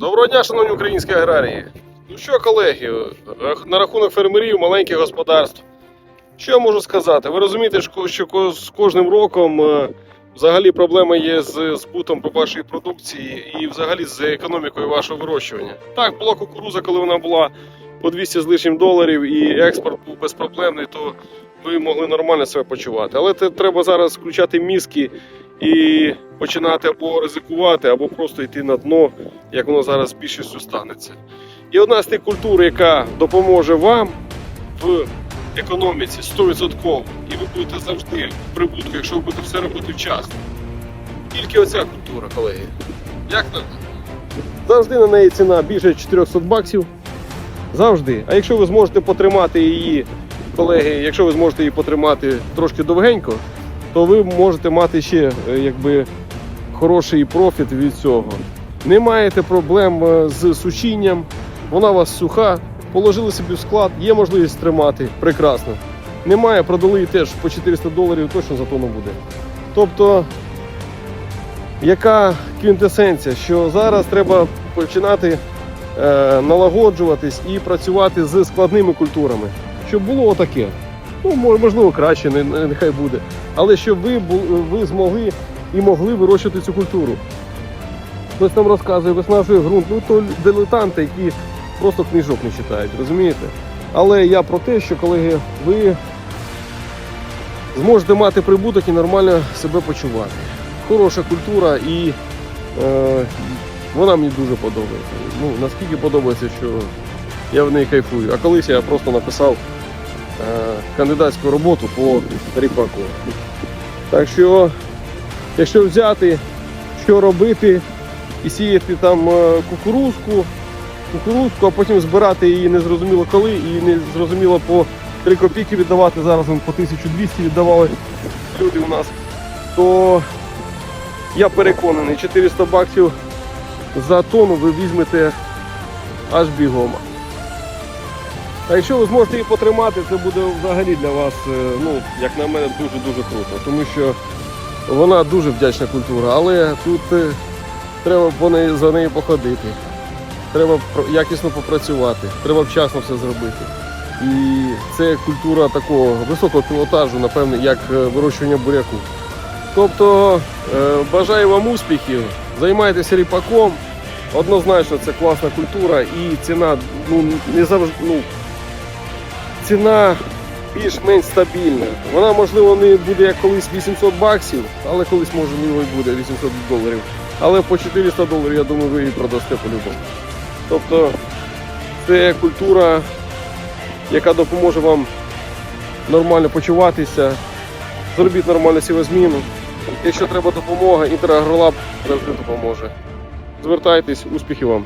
Доброго дня, шановні українські аграрії. Ну що, колеги, на рахунок фермерів, маленьких господарств. Що я можу сказати? Ви розумієте, що- з кожним роком е, взагалі проблема є з збутом вашої продукції і взагалі з економікою вашого вирощування. Так, була кукуруза, коли вона була по 200 з лишнім доларів і експорт був безпроблемний, то ви могли нормально себе почувати. Але те треба зараз включати мізки і починати або ризикувати, або просто йти на дно, як воно зараз більшістю станеться. І одна з тих культур, яка допоможе вам в економіці 100%, і ви будете завжди в прибутку, якщо ви будете все робити вчасно. Тільки оця культура, колеги. Як на Завжди на неї ціна більше 400 баксів. Завжди. А якщо ви зможете потримати її, колеги, якщо ви зможете її потримати трошки довгенько, то ви можете мати ще е, якби хороший профіт від цього. Не маєте проблем е, з сушінням, вона у вас суха, положили собі в склад, є можливість тримати, прекрасно. Немає, продали теж по 400 доларів, точно за тонну буде. Тобто, яка квінтесенція, що зараз треба починати е, налагоджуватись і працювати з складними культурами, щоб було отаке. Ну, можливо, краще, не- не- нехай буде. Але щоб ви, ви змогли і могли вирощувати цю культуру. Хтось нам розказує, виснажує ґрунт. Ну то дилетанти, які просто книжок не читають, розумієте? Але я про те, що, колеги, ви зможете мати прибуток і нормально себе почувати. Хороша культура і е, вона мені дуже подобається. Ну, наскільки подобається, що я в неї кайфую. А колись я просто написав кандидатську роботу по ріпаку. Так що, якщо взяти, що робити і сіяти там е, кукурузку, кукурузку, а потім збирати її незрозуміло коли і незрозуміло по 3 копійки віддавати, зараз по 1200 віддавали люди у нас, то я переконаний, 400 баксів за тонну ви візьмете аж бігом. А якщо ви зможете її потримати, це буде взагалі для вас, е, ну, як на мене, дуже-дуже круто. Тому що вона дуже вдячна культура, але тут е, треба неї, за нею походити. Треба якісно попрацювати, треба вчасно все зробити. І це культура такого високого пілотажу, напевне, як е, вирощування буряку. Тобто бажаю вам успіхів, займайтеся ріпаком. Однозначно це класна культура і ціна ну, не завжди. Ну, ціна більш-менш стабільна. Вона, можливо, не буде як колись 800 баксів, але колись, можливо, і буде 800 доларів. Але по 400 доларів, я думаю, ви її продасте по-любому. Тобто це культура, яка допоможе вам нормально почуватися, зробіть нормальну сівозміну. Якщо треба допомога, Інтерагролаб завжди допоможе. Звертайтесь, успіхів вам!